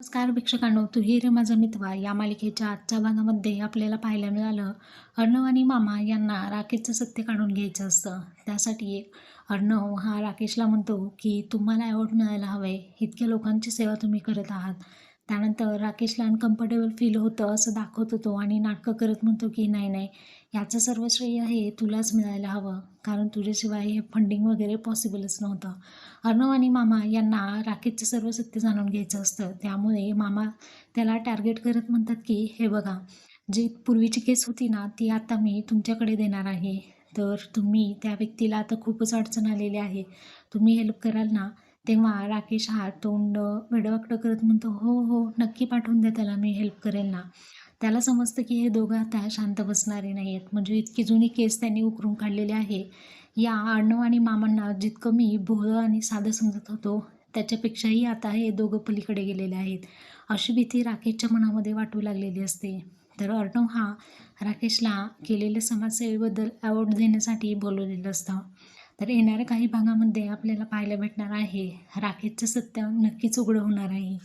नमस्कार प्रेक्षकांनो तुहिरे रे माझा मितवा या मालिकेच्या आजच्या भागामध्ये आपल्याला पाहायला मिळालं अर्णव आणि मामा यांना राकेशचं सत्य काढून घ्यायचं असतं. त्यासाठी अर्णव हा राकेशला म्हणतो की तुम्हाला अवॉर्ड मिळायला हवे इतक्या लोकांची सेवा तुम्ही करत आहात. त्यानंतर राकेशला अनकम्फर्टेबल फील होतं असं दाखवत होतो आणि नाटकं करत म्हणतो की नाही नाही याचं सर्व श्रेय हे तुलाच मिळायला हवं. कारण तुझ्याशिवाय हे फंडिंग वगैरे पॉसिबलच नव्हतं. अर्णव आणि मामा यांना राकेशचं सर्व सत्य जाणून घ्यायचं असतं. त्यामुळे मामा त्याला टार्गेट करत म्हणतात की हे बघा जी पूर्वीची केस होती ना ती आता मी तुमच्याकडे देणार आहे. तर तुम्ही त्या व्यक्तीला आता खूपच अडचण आलेली आहे. तुम्ही हेल्प कराल ना तेव्हा राकेश हा तोंड वेडवाकडं करत म्हणतो हो हो नक्की पाठवून द्या त्याला मी हेल्प करेल ना. त्याला समजतं की हे दोघं आता शांत बसणारे नाही आहेत म्हणजे इतकी जुनी केस त्यांनी उकरून काढलेली आहे. या अर्णव आणि मामांना जितकं मी भोळं आणि साधं समजत होतो त्याच्यापेक्षाही आता हे दोघं पलीकडे गेलेले आहेत. अशी भीती राकेशच्या मनामध्ये वाटू लागलेली असते. तर अर्णव हा राकेशला केलेल्या समाजसेवेबद्दल अवॉर्ड देण्यासाठी बोलवलेलं असतं. तर येणाऱ्या काही भागामध्ये आपल्याला पाहायला भेटणार आहे. राकेशचं सत्य नक्कीच उघडं होणार आहे.